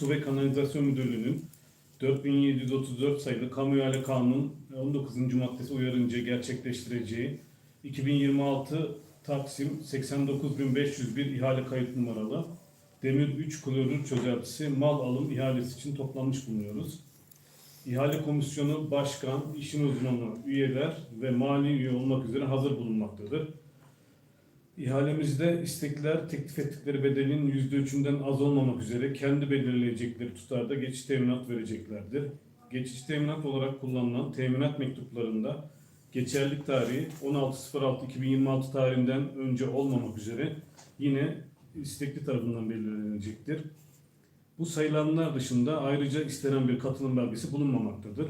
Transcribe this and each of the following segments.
Su ve Kanalizasyon Müdürlüğü'nün 4734 sayılı Kamu İhale Kanunu 19. maddesi uyarınca gerçekleştireceği 2026 Taksim 89501 ihale kayıt numaralı demir 3 klorür çözeltisi mal alım ihalesi için toplanmış bulunuyoruz. İhale komisyonu başkan, işin uzmanı, üyeler ve mali üye olmak üzere hazır bulunmaktadır. İhalemizde istekliler teklif ettikleri bedelin %3'ünden az olmamak üzere kendi belirleyecekleri tutarda geçiş teminat vereceklerdir. Geçiş teminat olarak kullanılan teminat mektuplarında geçerlilik tarihi 16.06.2026 tarihinden önce olmamak üzere yine istekli tarafından belirlenecektir. Bu sayılanlar dışında ayrıca istenen bir katılım belgesi bulunmamaktadır.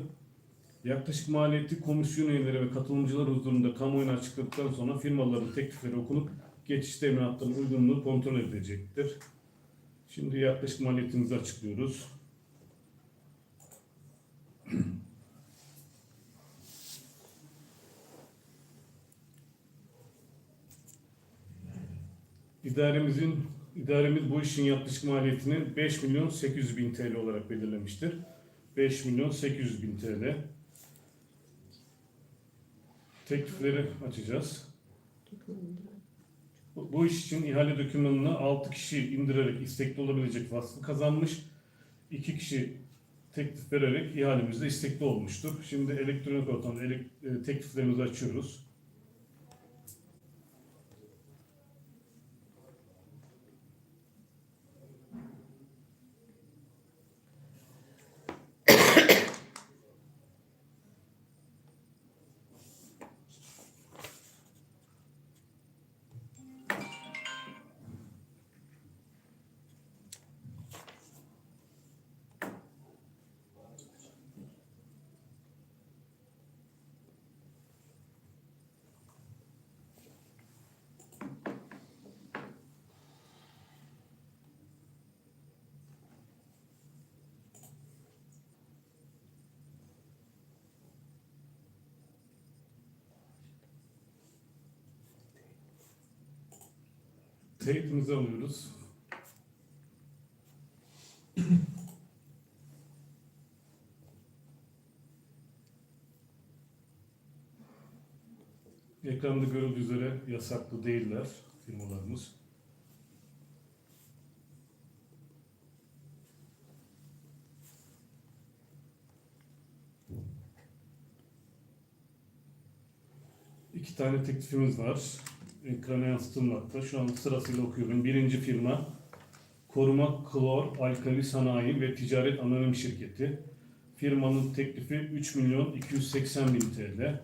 Yaklaşık maliyeti komisyon üyeleri ve katılımcılar huzurunda kamuoyuna açıkladıktan sonra firmaların teklifleri okunup geçiş teminatlarının uygunluğu kontrol edilecektir. Şimdi yaklaşık maliyetimizi açıklıyoruz. İdaremizin idaremiz bu işin yaklaşık maliyetini 5 milyon 800 bin TL olarak belirlemiştir. 5 milyon 800 bin TL. Teklifleri açacağız. Bu, iş için ihale dokümanını 6 kişi indirerek istekli olabilecek vasfı kazanmış. 2 kişi teklif vererek ihalemizde istekli olmuştur. Şimdi elektronik ortamda elek- e, tekliflerimizi açıyoruz. Teyitimizi alıyoruz. Ekranda görüldüğü üzere yasaklı değiller firmalarımız. İki tane teklifimiz var. Ekrana yansıtılmakta. Şu an sırasıyla okuyorum. Birinci firma Koruma Klor Alkali Sanayi ve Ticaret Anonim Şirketi. Firmanın teklifi 3 milyon 280 bin TL.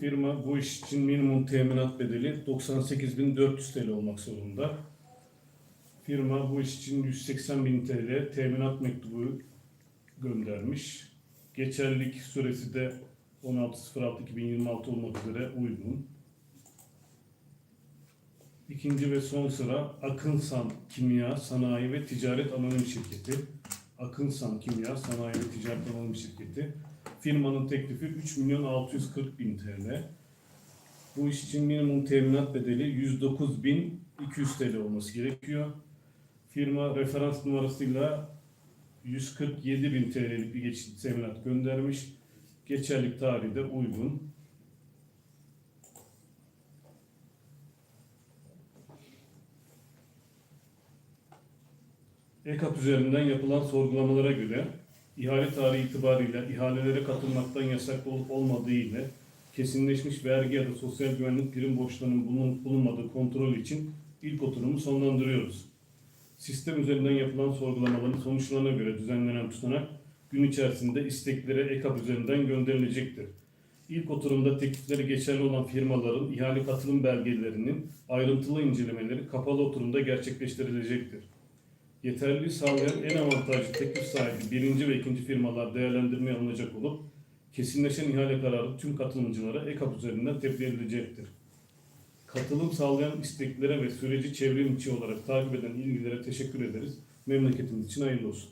Firma bu iş için minimum teminat bedeli 98.400 TL olmak zorunda. Firma bu iş için 180 bin TL teminat mektubu göndermiş. Geçerlilik süresi de 16.06.2026 olmak üzere uygun. İkinci ve son sıra Akınsan Kimya Sanayi ve Ticaret Anonim Şirketi. Akınsan Kimya Sanayi ve Ticaret Anonim Şirketi. Firmanın teklifi 3 milyon 640 bin TL. Bu iş için minimum teminat bedeli 109 bin 200 TL olması gerekiyor. Firma referans numarasıyla 147 bin TL'lik bir geçici teminat göndermiş. Geçerlik tarihi de uygun. EKAP üzerinden yapılan sorgulamalara göre ihale tarihi itibariyle ihalelere katılmaktan yasak olup olmadığı ile kesinleşmiş vergi ya da sosyal güvenlik prim borçlarının bulun- bulunmadığı kontrol için ilk oturumu sonlandırıyoruz. Sistem üzerinden yapılan sorgulamaların sonuçlarına göre düzenlenen tutanak gün içerisinde isteklere EKAP üzerinden gönderilecektir. İlk oturumda teklifleri geçerli olan firmaların ihale katılım belgelerinin ayrıntılı incelemeleri kapalı oturumda gerçekleştirilecektir. Yeterliliği sağlayan en avantajlı teklif sahibi birinci ve ikinci firmalar değerlendirmeye alınacak olup kesinleşen ihale kararı tüm katılımcılara EKAP üzerinden tebliğ edilecektir. Katılım sağlayan isteklere ve süreci çevrim içi olarak takip eden ilgilere teşekkür ederiz. Memleketimiz için hayırlı olsun.